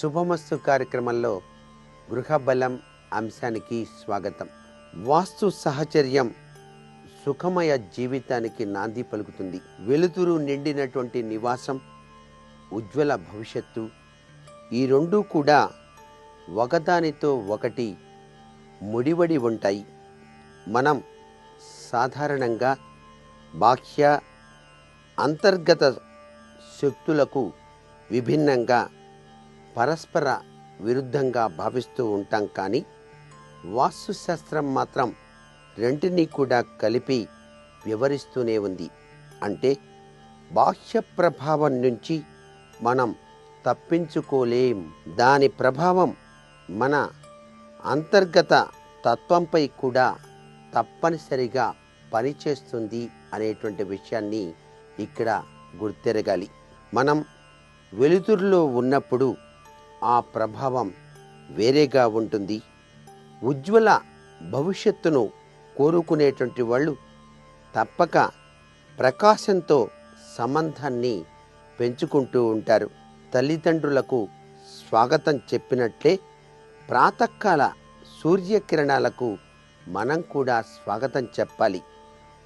శుభమస్తు కార్యక్రమంలో గృహబలం అంశానికి స్వాగతం. వాస్తు సహచర్యం సుఖమయ జీవితానికి నాంది పలుకుతుంది. వెలుతురు నిండినటువంటి నివాసం ఉజ్వల భవిష్యత్తు ఈ రెండూ కూడా ఒకదానితో ఒకటి ముడివడి ఉంటాయి. మనం సాధారణంగా బాహ్య అంతర్గత శక్తులకు విభిన్నంగా పరస్పర విరుద్ధంగా భావిస్తూ ఉంటాం కానీ వాస్తుశాస్త్రం మాత్రం రెంటినీ కూడా కలిపి వివరిస్తూనే ఉంది. అంటే బాహ్య ప్రభావం నుంచి మనం తప్పించుకోలేం. దాని ప్రభావం మన అంతర్గత తత్వంపై కూడా తప్పనిసరిగా పనిచేస్తుంది అనేటువంటి విషయాన్ని ఇక్కడ గుర్తెరగాలి. మనం వెలుతురులో ఉన్నప్పుడు ఆ ప్రభావం వేరేగా ఉంటుంది. ఉజ్వల భవిష్యత్తును కోరుకునేటువంటి వాళ్ళు తప్పక ప్రకాశంతో సంబంధాన్ని పెంచుకుంటూ ఉంటారు. తల్లిదండ్రులకు స్వాగతం చెప్పినట్లే ప్రాతకాల సూర్యకిరణాలకు మనం కూడా స్వాగతం చెప్పాలి.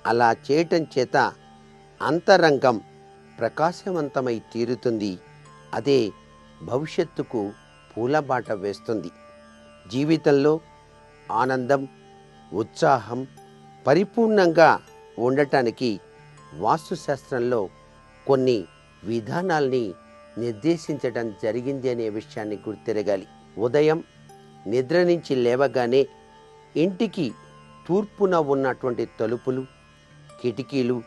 అలా చేయటం చేత అంతరంగం ప్రకాశవంతమై తీరుతుంది. అదే భవిష్యత్తుకు పూలబాట వేస్తుంది. జీవితంలో ఆనందం ఉత్సాహం పరిపూర్ణంగా ఉండటానికి వాస్తుశాస్త్రంలో కొన్ని విధానాల్ని నిర్దేశించడం జరిగింది అనే విషయాన్ని గుర్తెరగాలి. ఉదయం నిద్ర నుంచి లేవగానే ఇంటికి తూర్పున ఉన్నటువంటి తలుపులు కిటికీలు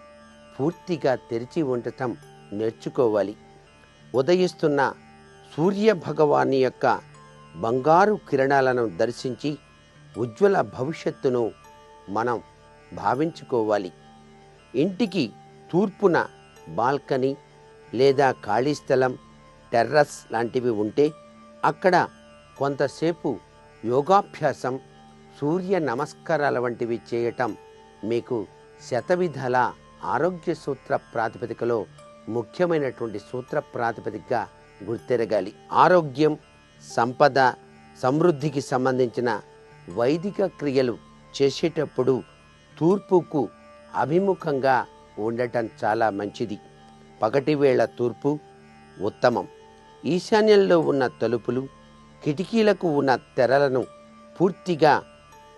పూర్తిగా తెరిచి ఉండటం నేర్చుకోవాలి. ఉదయిస్తున్న సూర్య భగవాని యొక్క బంగారు కిరణాలను దర్శించి ఉజ్వల భవిష్యత్తును మనం భావించుకోవాలి. ఇంటికి తూర్పున బాల్కనీ లేదా ఖాళీ స్థలం టెర్రస్ లాంటివి ఉంటే అక్కడ కొంతసేపు యోగాభ్యాసం సూర్య నమస్కారాల వంటివి చేయటం మీకు శతవిధాల ఆరోగ్య సూత్ర ప్రాతిపదికలో ముఖ్యమైనటువంటి సూత్ర ప్రాతిపదికగా గుర్తెరగాలి. ఆరోగ్యం సంపద సమృద్ధికి సంబంధించిన వైదిక క్రియలు చేసేటప్పుడు తూర్పుకు అభిముఖంగా ఉండటం చాలా మంచిది. పగటివేళ తూర్పు ఉత్తమం. ఈశాన్యంలో ఉన్న తలుపులు కిటికీలకు ఉన్న తెరలను పూర్తిగా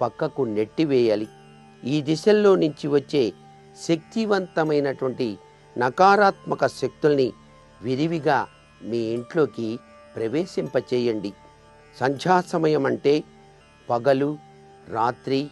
పక్కకు నెట్టివేయాలి. ఈ దిశల్లో నుంచి వచ్చే శక్తివంతమైనటువంటి నకారాత్మక శక్తుల్ని విరివిగా మీ ఇంట్లోకి ప్రవేశింపచేయండి. సంధ్యా సమయం అంటే పగలు రాత్రి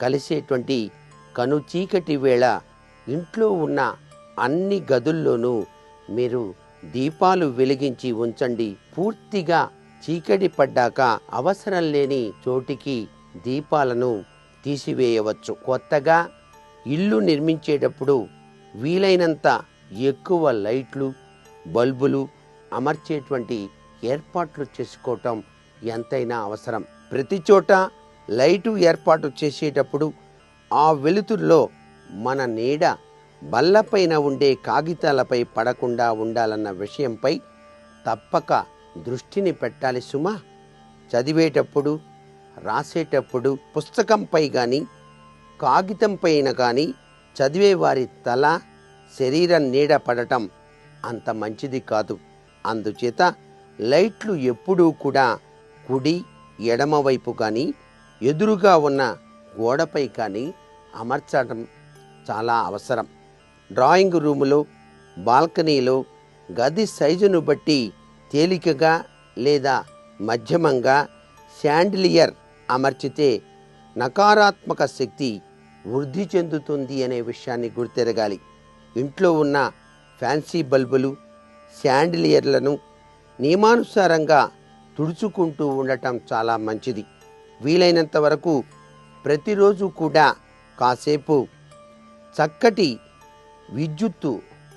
కలిసేటువంటి కను చీకటి వేళ ఇంట్లో ఉన్న అన్ని గదుల్లోనూ మీరు దీపాలు వెలిగించి ఉంచండి. పూర్తిగా చీకటి పడ్డాక అవసరం లేని చోటికి దీపాలను తీసివేయవచ్చు. కొత్తగా ఇల్లు నిర్మించేటప్పుడు వీలైనంత ఎక్కువ లైట్లు బల్బులు అమర్చేటువంటి ఏర్పాట్లు చేసుకోవటం ఎంతైనా అవసరం. ప్రతి చోట లైటు ఏర్పాటు చేసేటప్పుడు ఆ వెలుతురులో మన నీడ బల్లపైన ఉండే కాగితాలపై పడకుండా ఉండాలన్న విషయంపై తప్పక దృష్టిని పెట్టాలి సుమా. చదివేటప్పుడు రాసేటప్పుడు పుస్తకంపై కానీ కాగితంపైన కానీ చదివే వారి తల శరీరం నీడ పడటం అంత మంచిది కాదు. అందుచేత లైట్లు ఎప్పుడూ కూడా కుడి ఎడమవైపు కానీ ఎదురుగా ఉన్న గోడపై కానీ అమర్చడం చాలా అవసరం. డ్రాయింగ్ రూములో బాల్కనీలో గది సైజును బట్టి తేలికగా లేదా మధ్యమంగా శాండిలియర్ అమర్చితే నకారాత్మక శక్తి వృద్ధి చెందుతుంది అనే విషయాన్ని గుర్తెరగాలి. ఇంట్లో ఉన్న ఫ్యాన్సీ బల్బులు శాండిలియర్లను నియమానుసారంగా తుడుచుకుంటూ ఉండటం చాలా మంచిది. వీలైనంత వరకు ప్రతిరోజు కూడా కాసేపు చక్కటి విద్యుత్తు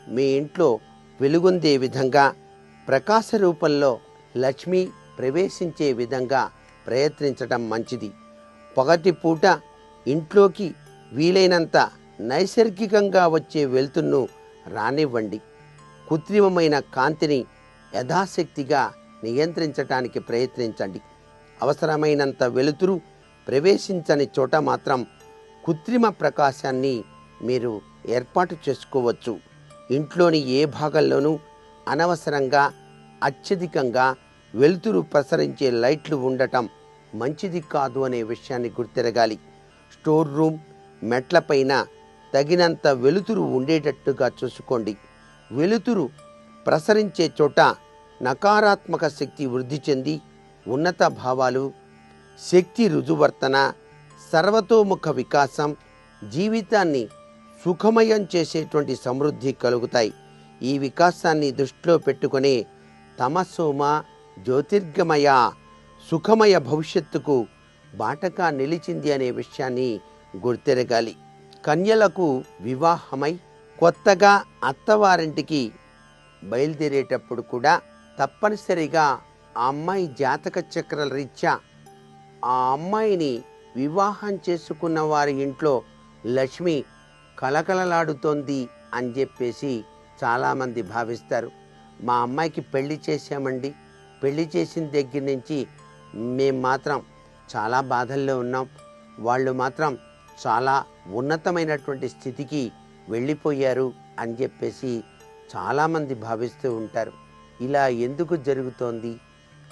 మీ ఇంట్లో వెలుగొందే విధంగా ప్రకాశ రూపంలో లక్ష్మి ప్రవేశించే విధంగా ప్రయత్నించటం మంచిది. పొగటి పూట ఇంట్లోకి వీలైనంత నైసర్గికంగా వచ్చే వెలుతురును రానివ్వండి. కృత్రిమమైన కాంతిని యథాశక్తిగా నియంత్రించటానికి ప్రయత్నించండి. అవసరమైనంత వెలుతురు ప్రవేశించని చోట మాత్రం కృత్రిమ ప్రకాశాన్ని మీరు ఏర్పాటు చేసుకోవచ్చు. ఇంట్లోని ఏ భాగంలోనూ అనవసరంగా అత్యధికంగా వెలుతురు ప్రసరించే లైట్లు ఉండటం మంచిది కాదు అనే విషయాన్ని గుర్తెరగాలి. స్టోర్ రూమ్ మెట్లపైన తగినంత వెలుతురు ఉండేటట్టుగా చూసుకోండి. వెలుతురు ప్రసరించే చోట నకారాత్మక శక్తి వృద్ధి చెంది ఉన్నత భావాలు శక్తి రుజువర్తన సర్వతోముఖ వికాసం జీవితాన్ని సుఖమయం చేసేటువంటి సమృద్ధి కలుగుతాయి. ఈ వికాసాన్ని దృష్టిలో పెట్టుకొని తమసోమ జ్యోతిర్గమయ సుఖమయ భవిష్యత్తుకు బాటగా నిలిచింది అనే విషయాన్ని గుర్తెరగాలి. కన్యలకు వివాహమై కొత్తగా అత్తవారింటికి బయలుదేరేటప్పుడు కూడా తప్పనిసరిగా ఆ అమ్మాయి జాతక చక్రాల రీత్యా ఆ అమ్మాయిని వివాహం చేసుకున్న వారి ఇంట్లో లక్ష్మి కలకలలాడుతోంది అని చెప్పేసి చాలామంది భావిస్తారు. మా అమ్మాయికి పెళ్ళి చేశామండి. పెళ్ళి చేసిన దగ్గర నుంచి మేము మాత్రం చాలా బాధల్లో ఉన్నాం. వాళ్ళు మాత్రం చాలా ఉన్నతమైనటువంటి స్థితికి వెళ్ళిపోయారు అని చెప్పేసి చాలామంది భావిస్తూ ఉంటారు. ఇలా ఎందుకు జరుగుతోంది?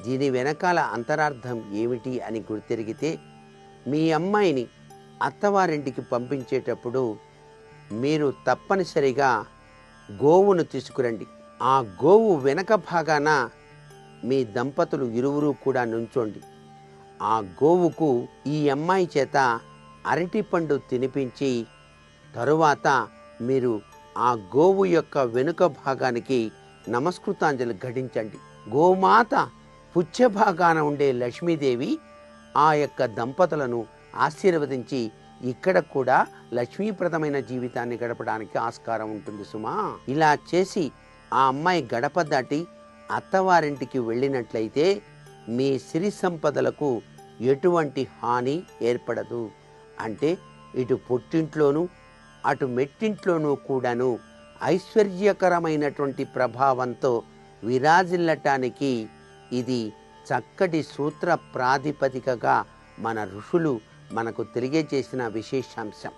దీని వెనకాల అంతరార్థం ఏమిటి అని గుర్తెరిగితే మీ అమ్మాయిని అత్తవారింటికి పంపించేటప్పుడు మీరు తప్పనిసరిగా గోవును తీసుకురండి. ఆ గోవు వెనక భాగాన మీ దంపతులు ఇరువురు కూడా నుంచోండి. ఆ గోవుకు ఈ అమ్మాయి చేత అరటిపండు తినిపించి తరువాత మీరు ఆ గోవు యొక్క వెనుక భాగానికి నమస్కృతాంజలి ఘటించండి. గోమాత పుచ్చ భాగాన ఉండే లక్ష్మీదేవి ఆ యొక్క దంపతులను ఆశీర్వదించి ఇక్కడ కూడా లక్ష్మీప్రదమైన జీవితాన్ని గడపడానికి ఆస్కారం ఉంటుంది సుమా. ఇలా చేసి ఆ అమ్మాయి గడప దాటి అత్తవారింటికి వెళ్ళినట్లయితే మీ సిరి సంపదలకు ఎటువంటి హాని ఏర్పడదు. అంటే ఇటు పుట్టింట్లోనూ అటు మెట్టింట్లోనూ కూడాను ఐశ్వర్యకరమైనటువంటి ప్రభావంతో విరాజిల్లటానికి ఇది చక్కటి సూత్ర ప్రాతిపదికగా మన ఋషులు మనకు తెలియజేసిన విశేషాంశం.